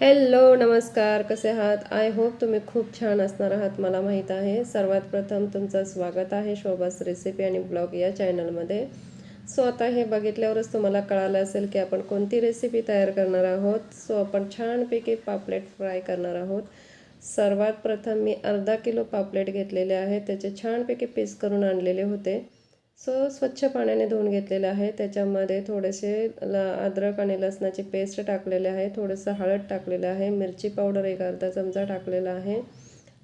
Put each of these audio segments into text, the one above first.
Hello नमस्कार कसे आहात? आय होप तुम्ही खूप छान असणार आहात मला माहीत आहे. सर्वात प्रथम तुमचं स्वागत आहे शोभास रेसिपी आणि ब्लॉग या चॅनलमध्ये सो आता हे बघितल्यावरच तुम्हाला कळालं असेल की आपण कोणती रेसिपी तयार करणार आहोत. सो आपण छानपैकी पापलेट फ्राय करणार आहोत. सर्वात प्रथम मी अर्धा किलो पापलेट घेतलेले आहे त्याचे छानपैकी पीस करून आणलेले होते. सो स्वच्छ पाण्याने धुवून घेतलेले आहे. त्याच्यामध्ये थोडेसे ल अद्रक आणि लसणाची पेस्ट टाकलेले आहे. थोडंसं हळद टाकलेलं आहे. मिरची पावडर एक अर्धा चमचा टाकलेला आहे.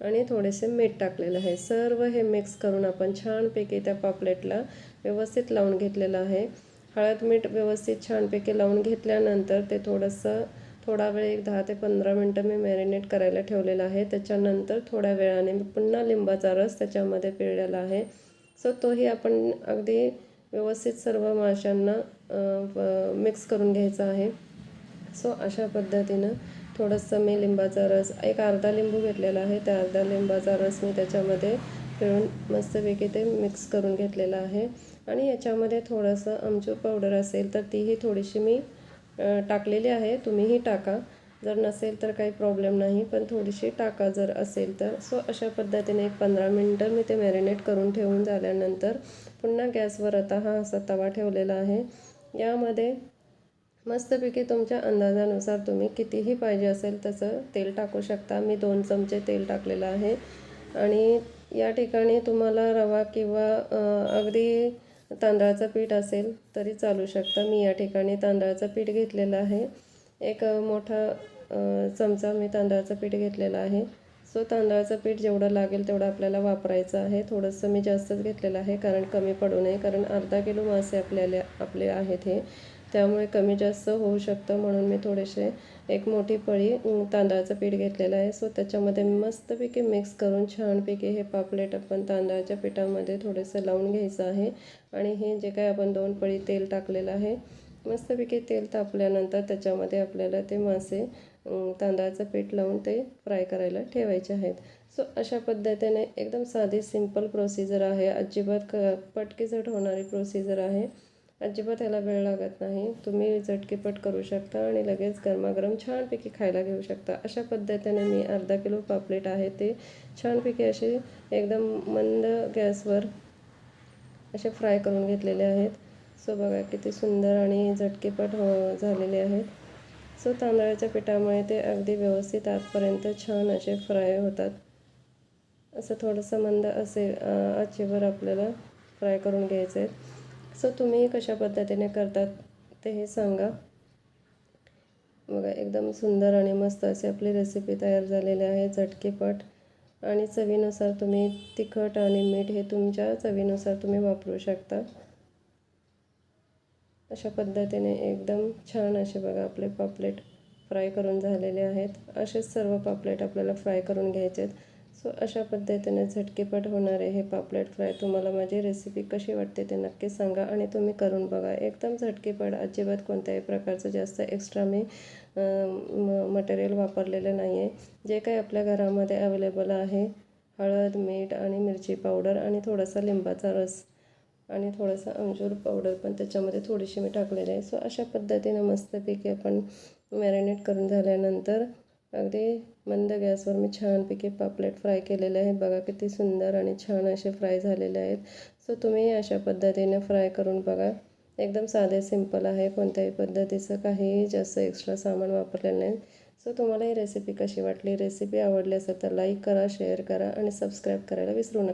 आणि थोडेसे मीठ टाकलेलं आहे. सर्व हे मिक्स करून आपण छानपैकी त्या पापलेटला व्यवस्थित लावून घेतलेलं आहे. हळद मीठ व्यवस्थित छानपैकी लावून घेतल्यानंतर ते थोडंसं थोडा वेळ एक दहा ते पंधरा मिनटं मी मॅरिनेट करायला ठेवलेलं आहे. त्याच्यानंतर थोड्या वेळाने मी पुन्हा लिंबाचा रस त्याच्यामध्ये पिळलेला आहे. सो तोही आपण अगदी व्यवस्थित सर्व माशांना मिक्स करून घ्यायचा आहे. सो अशा पद्धतीनं थोडंसं मी लिंबाचा रस एक अर्धा लिंबू घेतलेला आहे. त्या अर्धा लिंबाचा रस मी त्याच्यामध्ये पिळून मस्तपैकी ते मिक्स करून घेतलेलं आहे. आणि याच्यामध्ये थोडंसं आमचूर पावडर असेल तर तीही थोडीशी मी टाकलेली आहे. तुम्हीही टाका. जर नसेल तर काही प्रॉब्लेम नाही पण थोडीशी टाका जर असेल तर. सो अशा पद्धतीने एक पंधरा मिनटं मी ते मॅरिनेट करून ठेवून झाल्यानंतर पुन्हा गॅसवर आता हा असा तवा ठेवलेला आहे. यामध्ये मस्तपैकी तुमच्या अंदाजानुसार तुम्ही कितीही पाहिजे असेल तसं तेल टाकू शकता. मी दोन चमचे तेल टाकलेलं आहे. आणि या ठिकाणी तुम्हाला रवा किंवा अगदी तांदळाचं पीठ असेल तरी चालू शकतं. मी या ठिकाणी तांदळाचं पीठ घेतलेलं आहे. एक मोठा चमचा मी तांदळाचं पीठ घेतलेलं आहे. सो तांदळाचं पीठ जेवढं लागेल तेवढं आपल्याला वापरायचं आहे. थोडंसं मी जास्तच घेतलेलं आहे कारण कमी पडू नये कारण अर्धा किलो मासे आपल्याला आपले आहेत हे. त्यामुळे कमी जास्त होऊ शकतं म्हणून मी थोडेसे एक मोठी पळी तांदळाचं पीठ घेतलेलं आहे. सो त्याच्यामध्ये मस्तपैकी मिक्स करून छानपैकी हे पापलेट आपण तांदळाच्या पिठामध्ये थोडंसं लावून घ्यायचं आहे. आणि हे जे काय आपण दोन पळी तेल टाकलेलं आहे मस्तपैकी तेल तापल्यानंतर त्याच्यामध्ये आपल्याला ते मासे तांदळाचं पीठ लावून ते फ्राय करायला ठेवायचे आहेत. सो अशा पद्धतीने एकदम साधी सिंपल प्रोसिजर आहे. अजिबात क पटकीचट होणारी प्रोसिजर आहे. अजिबात ह्याला वेळ लागत नाही. तुम्ही झटकीपट करू शकता आणि लगेच गरमागरम छानपैकी खायला घेऊ शकता. अशा पद्धतीने मी अर्धा किलो पापलेट आहे. ते छानपैकी असे एकदम मंद गॅसवर असे फ्राय करून घेतलेले आहेत. सो बघा किती सुंदर आणि झटकेपट हो झालेले आहेत. सो तांदळाच्या पिठामुळे ते अगदी व्यवस्थित आतपर्यंत छान असे फ्राय होतात. असं थोडंसं मंद असे आचेवर आपल्याला फ्राय करून घ्यायचे आहेत सो तुम्ही कशा पद्धतीने करतात ते हे सांगा. बघा एकदम सुंदर आणि मस्त अशी आपली रेसिपी तयार झालेली आहे झटकेपट. आणि चवीनुसार तुम्ही तिखट आणि मीठ हे तुमच्या चवीनुसार तुम्ही वापरू शकता. अशा पद्धतीने एकदम छान असे बघा आपले पापलेट फ्राय करून झालेले आहेत. असेच सर्व पापलेट आपल्याला फ्राय करून घ्यायचे आहेत. सो अशा पद्धतीने झटकेपट होणारे हे पापलेट फ्राय तुम्हाला माझी रेसिपी कशी वाटते ते नक्की सांगा आणि तुम्ही करून बघा. एकदम झटकेपट अजिबात कोणत्याही प्रकारचं जास्त एक्स्ट्रा मी मटेरियल वापरलेलं नाही आहे जे काही आपल्या घरामध्ये अवेलेबल आहे हळद मीठ आणि मिरची पावडर आणि थोडासा लिंबाचा रस. आणि थोडंसं अंजूर पावडर पण त्याच्यामध्ये थोडीशी मी टाकलेली आहे. सो अशा पद्धतीनं मस्तपैकी आपण मॅरिनेट करून झाल्यानंतर अगदी मंद गॅसवर मी छानपैकी पापलेट फ्राय केलेले आहेत बघा किती सुंदर आणि छान असे फ्राय झालेले आहेत. सो तुम्ही अशा पद्धतीने फ्राय करून बघा. एकदम साधे सिंपल आहे. कोणत्याही पद्धतीचं काही जास्त एक्स्ट्रा सामान वापरलेलं नाही. सो तुम्हाला ही रेसिपी कशी वाटली? रेसिपी आवडली असेल तर लाईक करा शेअर करा आणि सबस्क्राईब करायला विसरू नका.